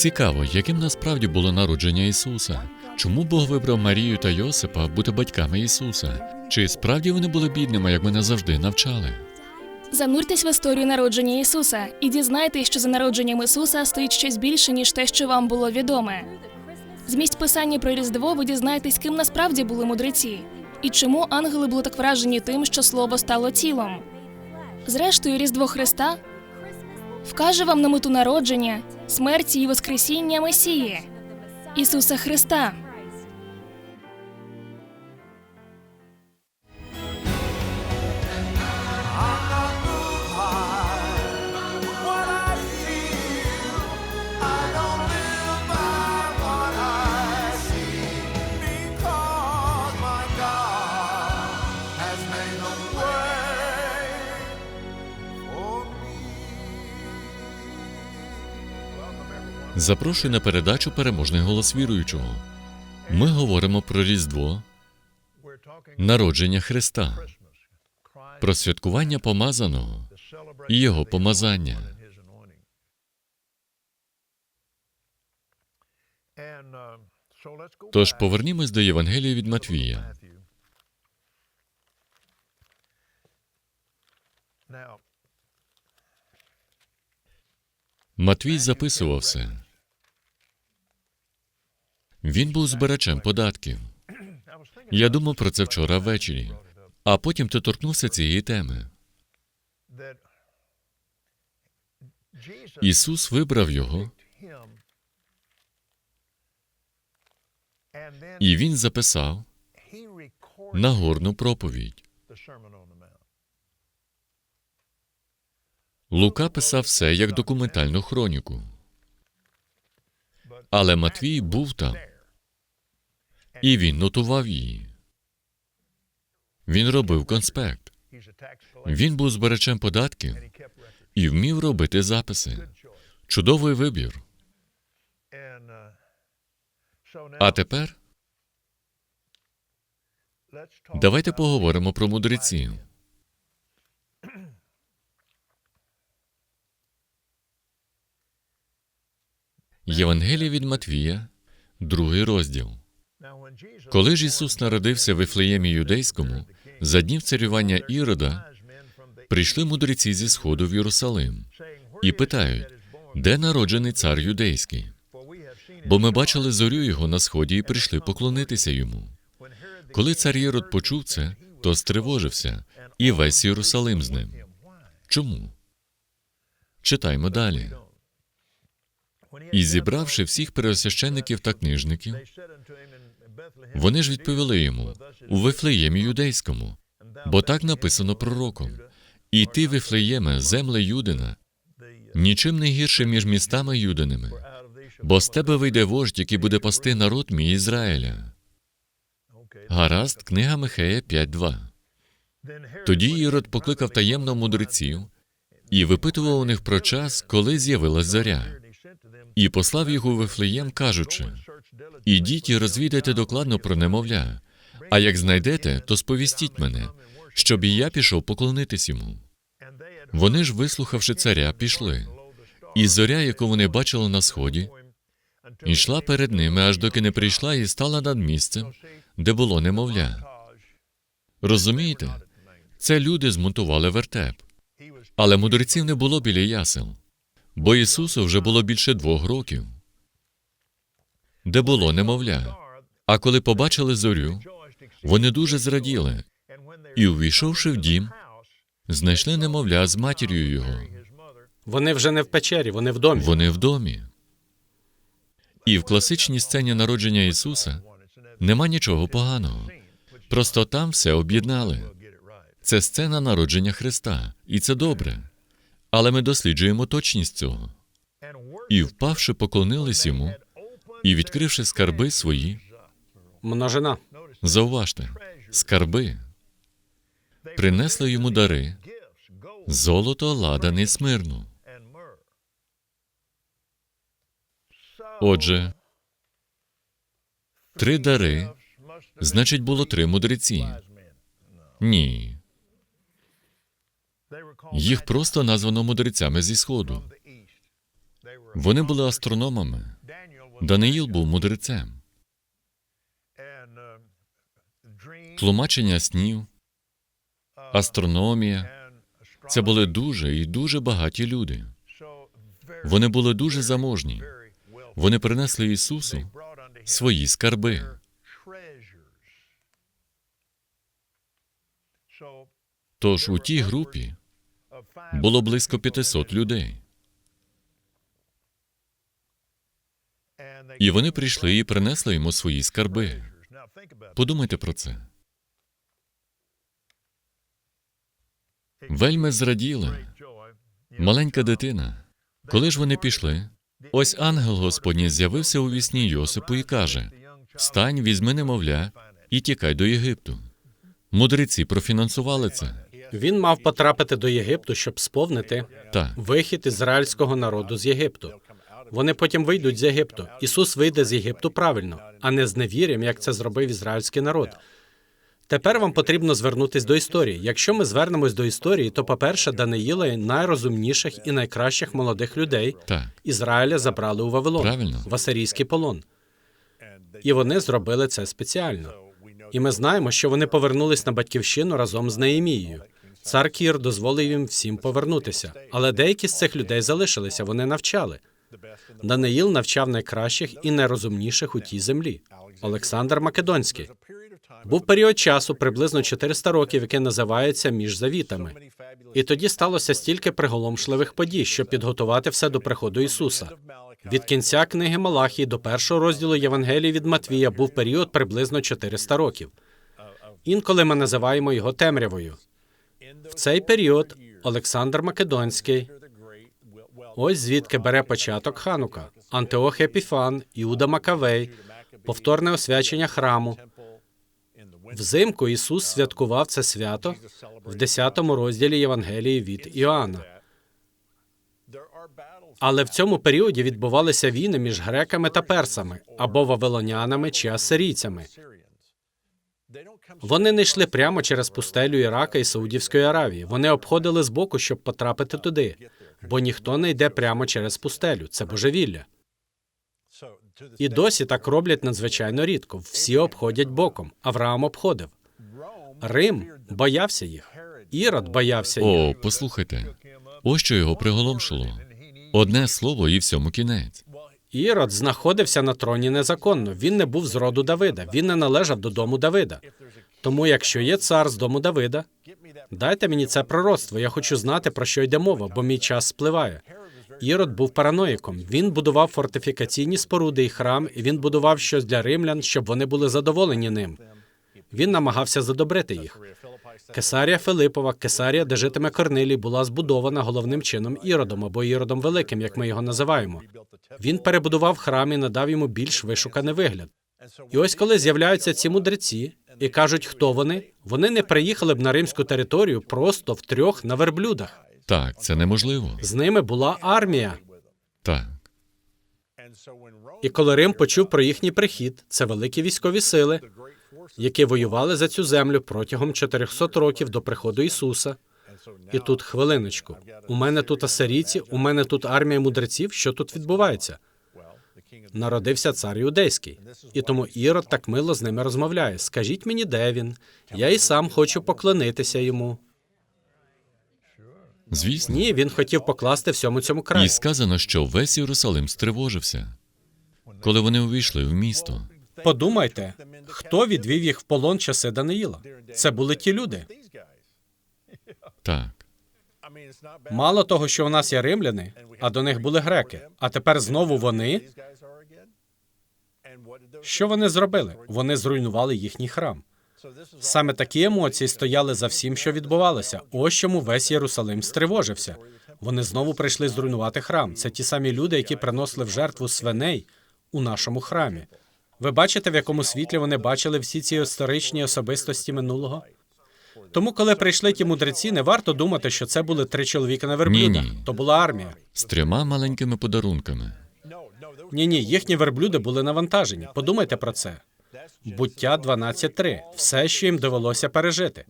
Цікаво, яким насправді було народження Ісуса. Чому Бог вибрав Марію та Йосипа бути батьками Ісуса? Чи справді вони були бідними, як мене завжди навчали? Зануртесь в історію народження Ісуса і дізнайтесь, що за народженням Ісуса стоїть щось більше, ніж те, що вам було відоме. З місць писання про Різдво ви дізнаєтесь, ким насправді були мудреці, і чому ангели були так вражені тим, що слово стало тілом. Зрештою, Різдво Христа вкаже вам на мету народження, смерті і Воскресіння Месії Ісуса Христа. Запрошую на передачу Переможний голос віруючого. Ми говоримо про Різдво, народження Христа, про святкування помазаного і Його помазання. Тож повернімось до Євангелія від Матвія. Матвій записував все. Він був збирачем податків. Я думав про це вчора ввечері, а потім ти торкнувся цієї теми. Ісус вибрав його, і він записав Нагорну проповідь. Лука писав все як документальну хроніку. Але Матвій був там, і він нотував її. Він робив конспект. Він був збирачем податків і вмів робити записи. Чудовий вибір. А тепер давайте поговоримо про мудреців. Євангелія від Матвія, другий розділ. Коли ж Ісус народився в Іфлеємі Юдейському, за днів царювання Ірода, прийшли мудреці зі сходу в Єрусалим і питають, де народжений цар юдейський? Бо ми бачили зорю його на сході і прийшли поклонитися йому. Коли цар Єрод почув це, то стривожився, і весь Єрусалим з ним. Чому? Читаймо далі. І зібравши всіх пересвящеників та книжників, вони ж відповіли йому у Вифлеємі юдейському, бо так написано пророком. І ти, Вифлеєме, земле Юдина, нічим не гірше між містами юдиними, бо з тебе вийде вождь, який буде пасти народ мій Ізраїля. Гаразд, книга Михея 5.2. Тоді Ірод покликав таємно мудреців і випитував у них про час, коли з'явилась зоря, і послав у Вифлеєм, кажучи: Ідіть і розвідайте докладно про немовля, а як знайдете, то сповістіть мене, щоб і я пішов поклонитись йому. Вони ж, вислухавши царя, пішли. І зоря, яку вони бачили на сході, йшла перед ними, аж доки не прийшла і стала над місцем, де було немовля. Розумієте? Це люди змонтували вертеп. Але мудреців не було біля ясел, бо Ісусу вже було більше двох років, де було немовля. А коли побачили зорю, вони дуже зраділи і, увійшовши в дім, знайшли немовля з матір'ю його. Вони вже не в печері, вони в домі. Вони в домі. І в класичній сцені народження Ісуса нема нічого поганого. Просто там все об'єднали. Це сцена народження Христа, і це добре. Але ми досліджуємо точність цього. І, впавши, поклонились йому, і, відкривши скарби свої, Множина. зауважте, скарби, принесли йому дари, золото, ладан і смирну. Отже, три дари, значить, було три мудреці. Ні. Їх просто названо мудрецями зі сходу. Вони були астрономами. Даниїл був мудрецем. Тлумачення снів, астрономія це були дуже і дуже багаті люди. Вони були дуже заможні. Вони принесли Ісусу свої скарби. Тож у тій групі було близько 500 людей. І вони прийшли і принесли йому свої скарби. Подумайте про це. Вельми зраділи. Маленька дитина. Коли ж вони пішли, ось ангел Господній з'явився у вісні Йосипу і каже: Встань, візьми немовля і тікай до Єгипту. Мудреці профінансували це. Він мав потрапити до Єгипту, щоб сповнити Так, вихід ізраїльського народу з Єгипту. Вони потім вийдуть з Єгипту. Ісус вийде з Єгипту правильно, а не з невір'ям, як це зробив ізраїльський народ. Тепер вам потрібно звернутись до історії. Якщо ми звернемось до історії, то, по-перше, Даниїла і найрозумніших і найкращих молодих людей так, Ізраїля забрали у Вавилон Правильно. в асирійський полон. І вони зробили це спеціально. І ми знаємо, що вони повернулись на батьківщину разом з Неємією. Цар Кір дозволив їм всім повернутися, але деякі з цих людей залишилися, вони навчали. Даниїл навчав найкращих і найрозумніших у тій землі. Олександр Македонський. Був період часу, приблизно 400 років, який називається між завітами. І тоді сталося стільки приголомшливих подій, щоб підготувати все до приходу Ісуса. Від кінця книги Малахії до першого розділу Євангелії від Матвія був період приблизно 400 років. Інколи ми називаємо його темрявою. В цей період Олександр Македонський, ось звідки бере початок Ханука, Антиох Епіфан, Іуда Макавей, повторне освячення храму. Взимку Ісус святкував це свято в 10 розділі Євангелії від Іоанна. Але в цьому періоді відбувалися війни між греками та персами або вавилонянами чи асирійцями. Вони не йшли прямо через пустелю Ірака і Саудівської Аравії. Вони обходили збоку, щоб потрапити туди, бо ніхто не йде прямо через пустелю. Це божевілля. І досі так роблять надзвичайно рідко. Всі обходять боком. Авраам обходив. Рим боявся їх. Ірод боявся їх. О, послухайте. Ось що його приголомшило. Одне слово і всьому кінець. Ірод знаходився на троні незаконно. Він не був з роду Давида. Він не належав до дому Давида. Тому, якщо є цар з дому Давида, дайте мені це пророцтво. Я хочу знати, про що йде мова, бо мій час спливає. Ірод був параноїком. Він будував фортифікаційні споруди і храм, і він будував щось для римлян, щоб вони були задоволені ним. Він намагався задобрити їх. Кесарія Филипова, Кесарія, де житиме Корнилій, була збудована головним чином Іродом або Іродом Великим, як ми його називаємо. Він перебудував храм і надав йому більш вишуканий вигляд. І ось коли з'являються ці мудреці і кажуть, хто вони, вони не приїхали б на римську територію просто втрьох на верблюдах. Так, це неможливо. З ними була армія. Так. І коли Рим почув про їхній прихід, це великі військові сили, які воювали за цю землю протягом 400 років до приходу Ісуса. І тут хвилиночку. У мене тут асирійці, у мене тут армія мудреців. Що тут відбувається? Народився цар юдейський, і тому Ірод так мило з ними розмовляє. Скажіть мені, де він? Я і сам хочу поклонитися йому. Звісно. Ні, він хотів покласти всьому цьому край. І сказано, що весь Єрусалим стривожився, коли вони увійшли в місто. Подумайте, хто відвів їх в полон часи Даниїла? Це були ті люди. Так. Мало того, що у нас є римляни, а до них були греки. А тепер знову вони. Що вони зробили? Вони зруйнували їхній храм. Саме такі емоції стояли за всім, що відбувалося. Ось чому весь Єрусалим стривожився. Вони знову прийшли зруйнувати храм. Це ті самі люди, які приносили в жертву свиней у нашому храмі. Ви бачите, в якому світлі вони бачили всі ці історичні особистості минулого? Тому, коли прийшли ті мудреці, не варто думати, що це були три чоловіка на верблюдах. Ні-ні. То була армія. З трьома маленькими подарунками. Ні, ні, їхні верблюди були навантажені. Подумайте про це. Буття 12.3. Все, що їм довелося пережити.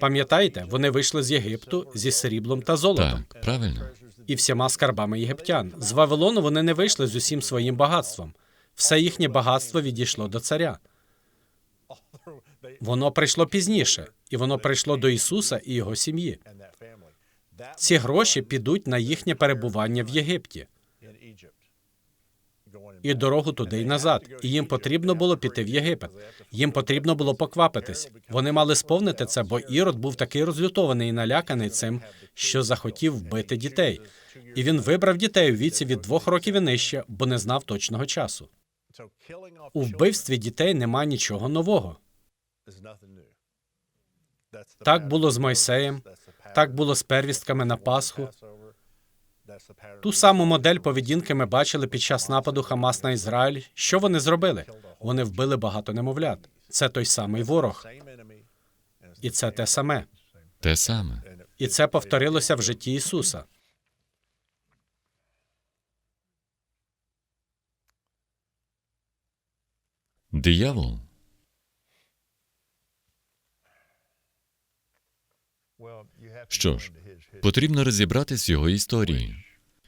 Пам'ятаєте, вони вийшли з Єгипту зі сріблом та золотом. Так, правильно. і всіма скарбами єгиптян. З Вавилону вони не вийшли з усім своїм багатством. Все їхнє багатство відійшло до царя. Воно прийшло пізніше, і воно прийшло до Ісуса і його сім'ї. Ці гроші підуть на їхнє перебування в Єгипті і дорогу туди й назад. І їм потрібно було піти в Єгипет. Їм потрібно було поквапитись. Вони мали сповнити це, бо Ірод був такий розлютований і наляканий цим, що захотів вбити дітей. І він вибрав дітей у віці від двох років і нижче, бо не знав точного часу. У вбивстві дітей нема нічого нового. Так було з Мойсеєм, так було з первістками на Пасху. Ту саму модель поведінки ми бачили під час нападу Хамас на Ізраїль. Що вони зробили? Вони вбили багато немовлят. Це той самий ворог, і це те саме. Те саме. І це повторилося в житті Ісуса. Диявол Що ж, потрібно розібратись в його історії,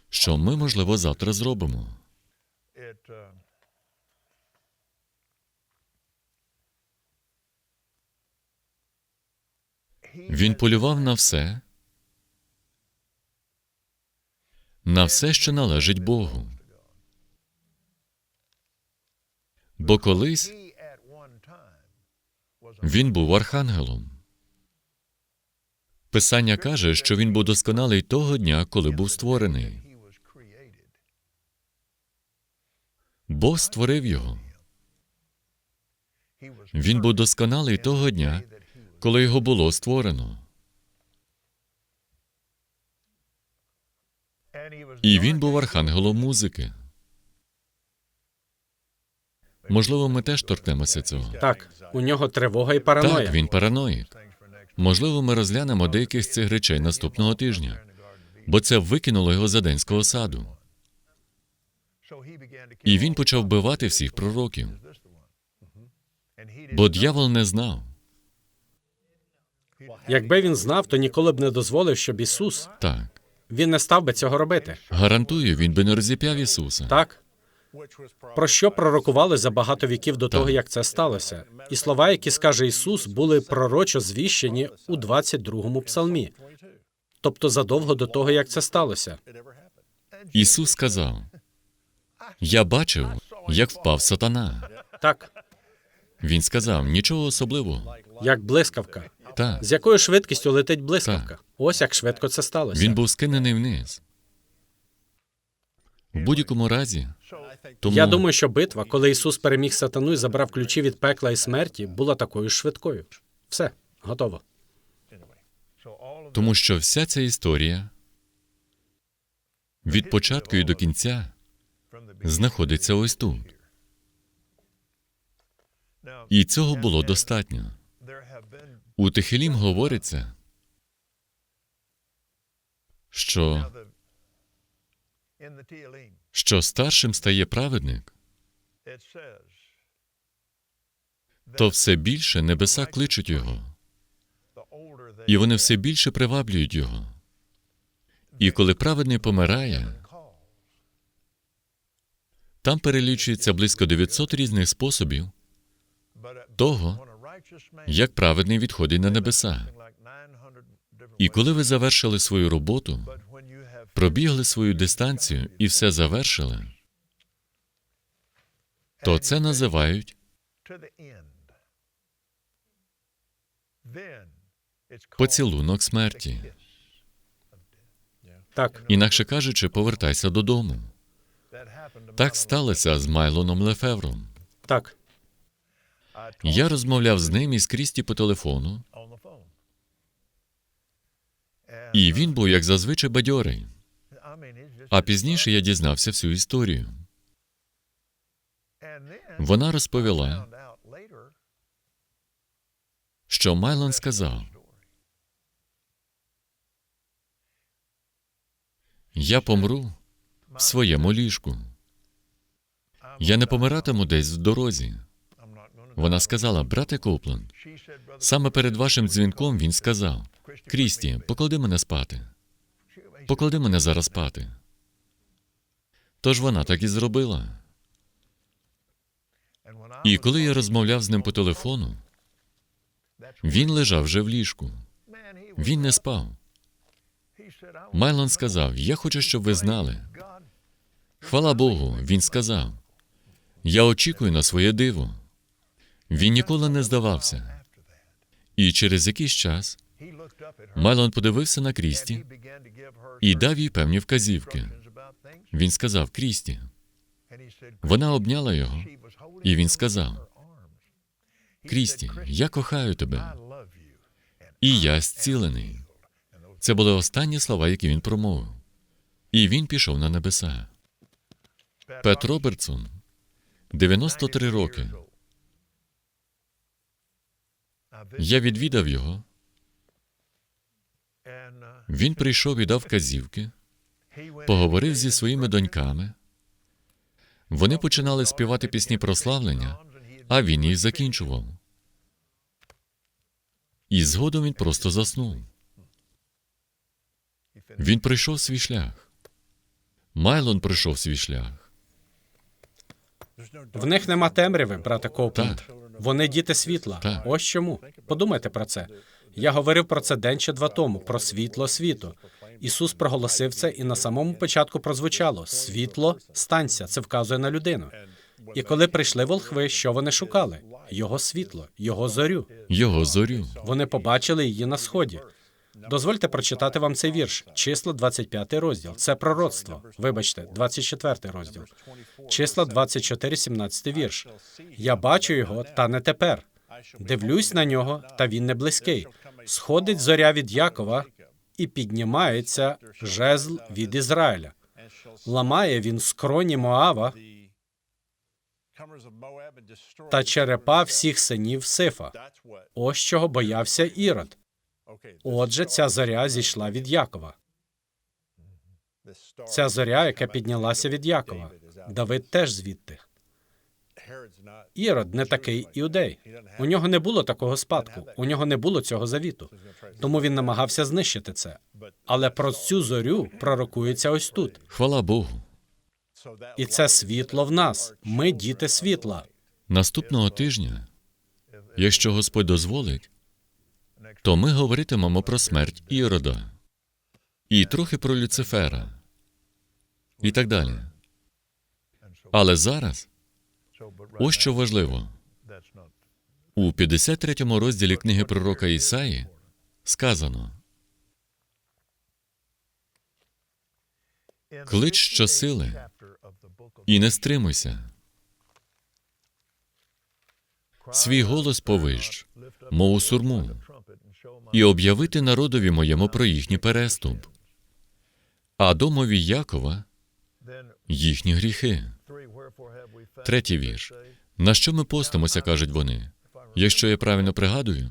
що ми, можливо, завтра зробимо. Він полював на все, на все, що належить Богу. Бо колись він був архангелом. Писання каже, що він був досконалий того дня, коли був створений. Бог створив його. Він був досконалий того дня, коли його було створено. І він був архангелом музики. Можливо, ми теж торкнемося цього. Так, у нього тривога і параноя. Так, він параноїк. Можливо, ми розглянемо деяких з цих речей наступного тижня, бо це викинуло його з Едемського саду. І він почав вбивати всіх пророків, бо дьявол не знав. Якби він знав, то ніколи б не дозволив, щоб Ісус Так, він не став би цього робити. гарантую, він би не розіп'яв Ісуса. Так про що пророкували за багато віків до того, як це сталося, і слова, які скаже Ісус, були пророчо звіщені у 22-му псалмі, тобто задовго до того, як це сталося. Ісус сказав: Я бачив, як впав сатана. Так, Він сказав нічого особливого. як блискавка. Так, З якою швидкістю летить блискавка? Ось як швидко це сталося. він був скинений вниз. В будь-якому разі, тому Я думаю, що битва, коли Ісус переміг сатану і забрав ключі від пекла і смерті, була такою ж швидкою. Все, готово. Тому що вся ця історія від початку і до кінця знаходиться ось тут. І цього було достатньо. У Техелім говориться, що, що старшим стає праведник, то все більше небеса кличуть його, і вони все більше приваблюють його. І коли праведний помирає, там перелічується близько 900 різних способів того, як праведний відходить на небеса. І коли ви завершили свою роботу, пробігли свою дистанцію і все завершили, то це називають поцілунок смерті. Так, Інакше кажучи, повертайся додому. Так сталося з Майлоном Лефевром. так. Я розмовляв з ним із Крісті по телефону, і він був, як зазвичай, бадьорий. А пізніше я дізнався всю історію. Вона розповіла, що Майлон сказав: Я помру в своєму ліжку. Я не помиратиму десь в дорозі. Вона сказала, брате Копланд, саме перед вашим дзвінком він сказав: Крісті, поклади мене спати. поклади мене зараз спати. Тож вона так і зробила. І коли я розмовляв з ним по телефону, він лежав вже в ліжку. Він не спав. Майлон сказав: Я хочу, щоб ви знали. Хвала Богу, він сказав: Я очікую на своє диво. Він ніколи не здавався. І через якийсь час Майлон подивився на Крісті і дав їй певні вказівки. Він сказав Крісті. Вона обняла його, і він сказав: Крісті, я кохаю тебе, і я зцілений. Це були останні слова, які він промовив. І він пішов на небеса. Пет Робертсон, 93 роки. Я відвідав його. Він прийшов і дав вказівки, поговорив зі своїми доньками. Вони починали співати пісні прославлення, а він їх закінчував. І згодом він просто заснув. Він пройшов свій шлях. Майлон пройшов свій шлях. В них нема темряви, брате Коупленд. Так. Вони діти світла. Так. Ось чому. Подумайте про це. Я говорив про це день чи два тому, про світло світу. Ісус проголосив це, і на самому початку прозвучало: світло, станься. Це вказує на людину. І коли прийшли волхви, що вони шукали? Його світло, його зорю. Його зорю. Вони побачили її на сході. Дозвольте прочитати вам цей вірш. Числа 25 розділ. Це пророцтво. Вибачте, 24 розділ. Числа 24, 17 вірш. Я бачу його, та не тепер. Дивлюсь на нього, та він не близький. Сходить зоря від Якова і піднімається жезл від Ізраїля. Ламає він скроні Моава та черепа всіх синів Сифа. Ось чого боявся Ірод. Отже, ця зоря зійшла від Якова. Ця зоря, яка піднялася від Якова. Давид теж звідти. Ірод не такий іудей. У нього не було такого спадку, у нього не було цього завіту. Тому він намагався знищити це. Але про цю зорю пророкується ось тут. Хвала Богу. І це світло в нас. Ми діти світла. Наступного тижня, якщо Господь дозволить, то ми говоритимемо про смерть Ірода і трохи про Люцифера і так далі. Але зараз ось що важливо. У 53-му розділі книги пророка Ісаї сказано: Клич щосили і не стримуйся, свій голос повищ, мов у сурму, і об'явити народові моєму про їхній переступ, а домові Якова їхні гріхи. Третій вірш. На що ми постимося, кажуть вони. Якщо я правильно пригадую,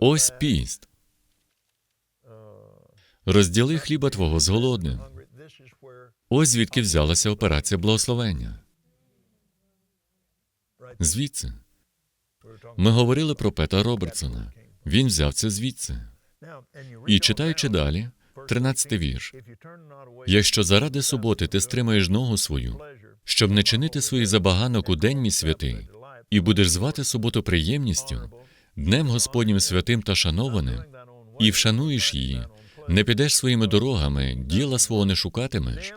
ось піст. Розділи хліба твого з голодним. Ось звідки взялася операція благословення. Звідси. Ми говорили про Пета Робертсона. Він взяв це звідси. І читаючи далі, 13 вірш. Якщо заради суботи ти стримаєш ногу свою, щоб не чинити своїх забаганок у день мій святий, і будеш звати суботу приємністю, днем Господнім святим та шанованим, і вшануєш її, не підеш своїми дорогами, діла свого не шукатимеш,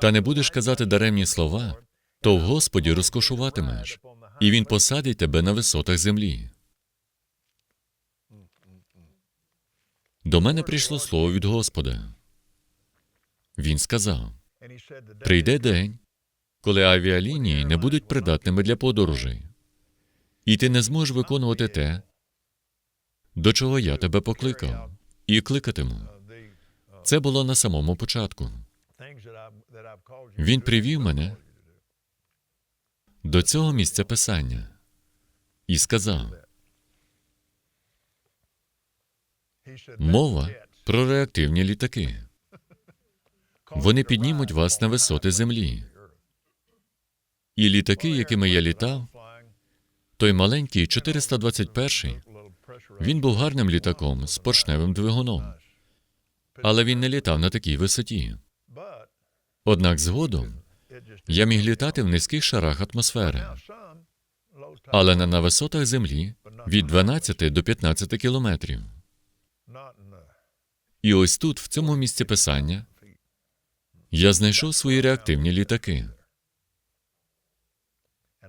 та не будеш казати даремні слова, то в Господі розкошуватимеш, і Він посадить тебе на висотах землі. До мене прийшло слово від Господа. Він сказав: прийде день, коли авіалінії не будуть придатними для подорожей, і ти не зможеш виконувати те, до чого я тебе покликав, і кликатиму. Це було на самому початку. Він привів мене до цього місця писання і сказав: мова про реактивні літаки. Вони піднімуть вас на висоти землі. І літаки, якими я літав, той маленький 421 він був гарним літаком з поршневим двигуном. але він не літав на такій висоті. Однак згодом я міг літати в низьких шарах атмосфери, але не на висотах землі від 12 до 15 кілометрів. І ось тут, в цьому місці писання, я знайшов свої реактивні літаки.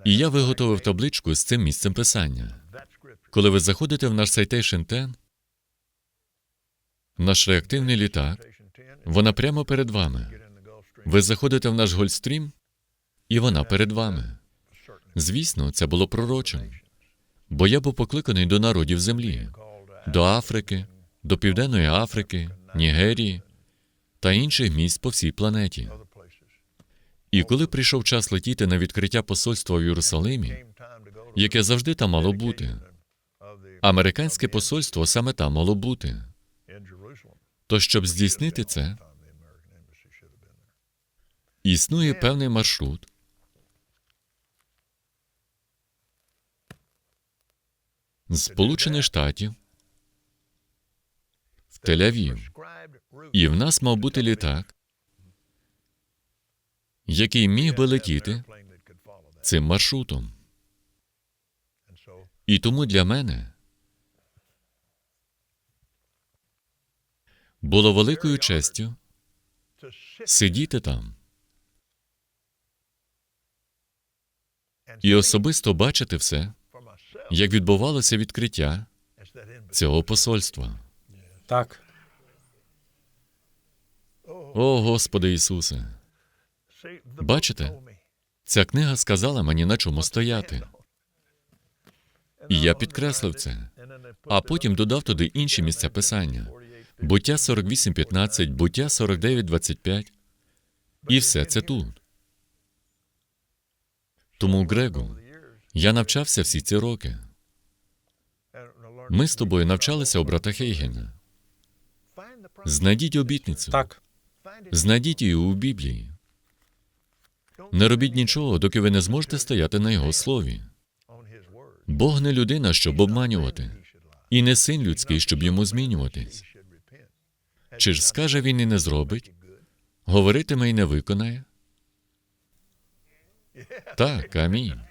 І я виготовив табличку з цим місцем писання. Коли ви заходите в наш Citation 10, наш реактивний літак, вона прямо перед вами. Ви заходите в наш Гольфстрім, і вона перед вами. Звісно, це було пророчим, бо я був покликаний до народів землі, до Африки, до Південної Африки, Нігерії та інших місць по всій планеті. І коли прийшов час летіти на відкриття посольства в Єрусалимі, яке завжди там мало бути, американське посольство саме там мало бути. То щоб здійснити це, існує певний маршрут, Сполучених Штатів Тель-Авів. І в нас мав бути літак, який міг би летіти цим маршрутом. І тому для мене було великою честю сидіти там і особисто бачити все, як відбувалося відкриття цього посольства. Так, О, Господи Ісусе, Бачите? ця книга сказала мені на чому стояти. І я підкреслив це, а потім додав туди інші місця писання. Буття 48.15, буття 49.25. І все це тут. Тому, Грегу, я навчався всі ці роки. Ми з тобою навчалися у брата Хейгена. Знайдіть обітницю. так, Знайдіть її у Біблії. Не робіть нічого, доки ви не зможете стояти на його слові. Бог не людина, щоб обманювати, і не син людський, щоб йому змінюватись. Чи ж скаже він і не зробить? Говоритиме і не виконає? Так, амінь.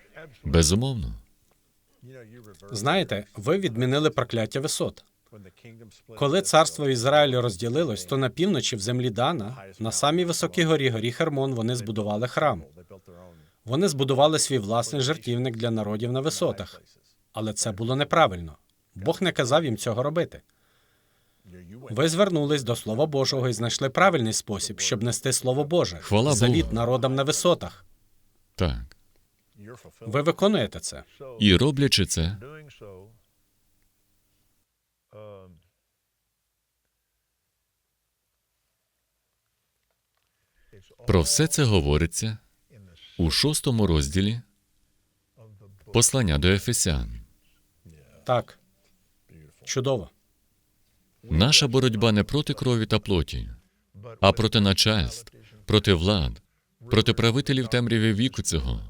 Безумовно. знаєте, ви відмінили прокляття висот. Коли царство Ізраїлю розділилось, то на півночі в землі Дана, на самій високій горі горі Хермон, вони збудували храм. Вони збудували свій власний жертівник для народів на висотах. Але це було неправильно. Бог не казав їм цього робити. Ви звернулись до Слова Божого і знайшли правильний спосіб, щоб нести Слово Боже. Хвала Завіт народам на висотах. Так. Ви виконуєте це. І роблячи це, про все це говориться у шостому розділі послання до Ефесян. Так. Чудово. Наша боротьба не проти крові та плоті, а проти начальств, проти влад, проти правителів темряві віку цього,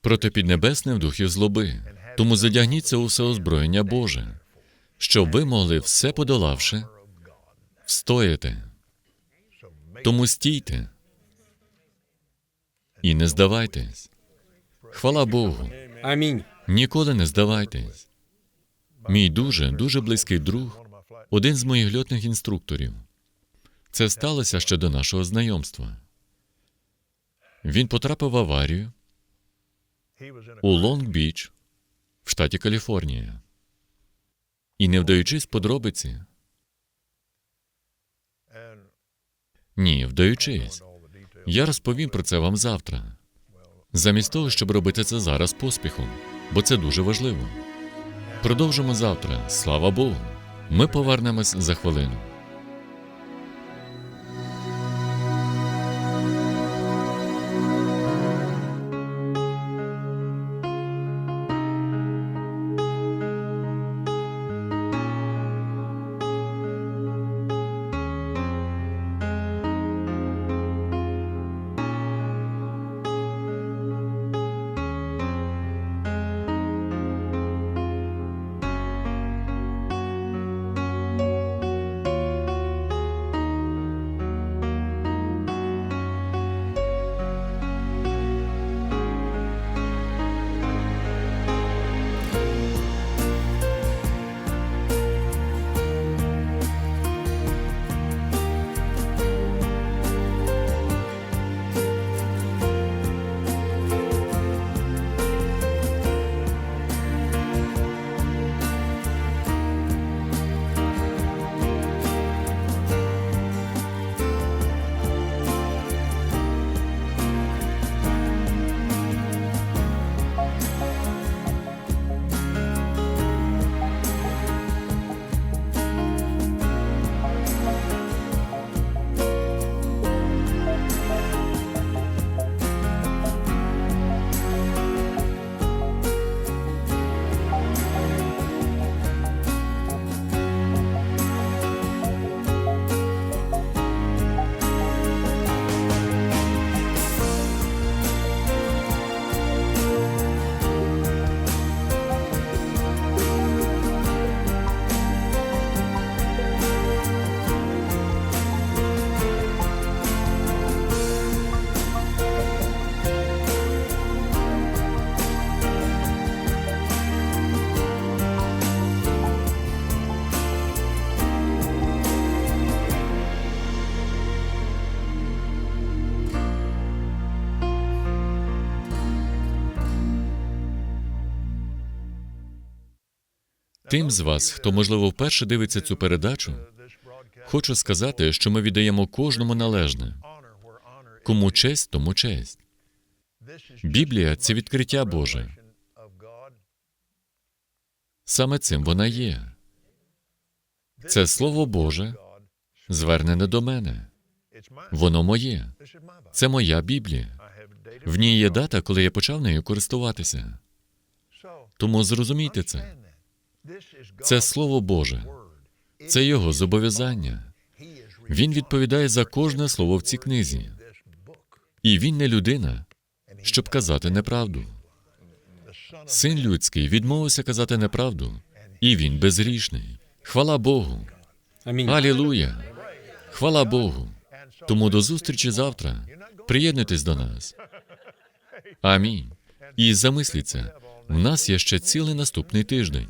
проти піднебесних духів злоби. Тому задягніться у все озброєння Боже, щоб ви могли, все подолавши, встояти. Тому стійте і не здавайтесь. Хвала Богу. Амінь. Ніколи не здавайтесь. Мій дуже, дуже близький друг, один з моїх льотних інструкторів. Це сталося ще до нашого знайомства. Він потрапив в аварію у Лонг-Біч в штаті Каліфорнія. І не вдаючись подробиці, ні, вдаючись, я розповім про це вам завтра. Замість того, щоб робити це зараз поспіхом, бо це дуже важливо. Продовжимо завтра. Слава Богу. Ми повернемось за хвилину. Тим з вас, хто можливо вперше дивиться цю передачу, хочу сказати, що ми віддаємо кожному належне. Кому честь, тому честь. Біблія це відкриття Боже. Саме цим вона є. Це Слово Боже, звернене до мене. Воно моє. Це моя Біблія. В ній є дата, коли я почав нею користуватися. Тому зрозумійте це. Це Слово Боже. Це його зобов'язання. Він відповідає за кожне слово в цій книзі. І він не людина, щоб казати неправду. Син людський відмовився казати неправду, і він безгрішний. Хвала Богу. Амінь. Алілуя! Хвала Богу. Тому до зустрічі завтра. Приєднуйтесь до нас. Амінь. І замисліться, в нас є ще цілий наступний тиждень.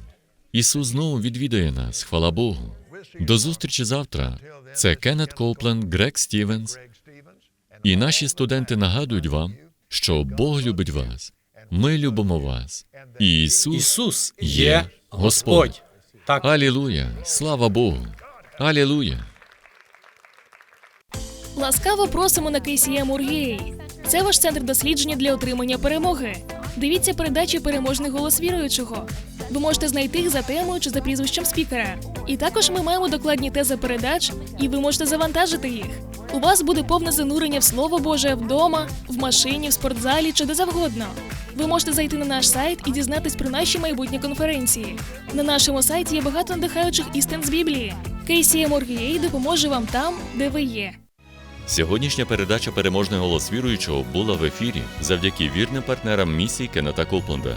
Ісус знову відвідає нас, хвала Богу. До зустрічі завтра. Це Кеннет Коупленд, Грег Стівенс. І наші студенти нагадують вам, що Бог любить вас. Ми любимо вас. І Ісус. Ісус є. Господь. Так, Алілуя! Слава Богу! Алілуя! Ласкаво просимо на KCM Ургей. Це ваш центр дослідження для отримання перемоги. Дивіться передачі Переможний голос віруючого. Ви можете знайти їх за темою чи за прізвищем спікера. І також ми маємо докладні тези передач, і ви можете завантажити їх. У вас буде повне занурення в Слово Боже вдома, в машині, в спортзалі чи де завгодно. Ви можете зайти на наш сайт і дізнатись про наші майбутні конференції. На нашому сайті є багато надихаючих істин з Біблії. KCM Ургей допоможе вам там, де ви є. Сьогоднішня передача Переможний голос віруючого була в ефірі завдяки вірним партнерам місії Кеннета Копленда.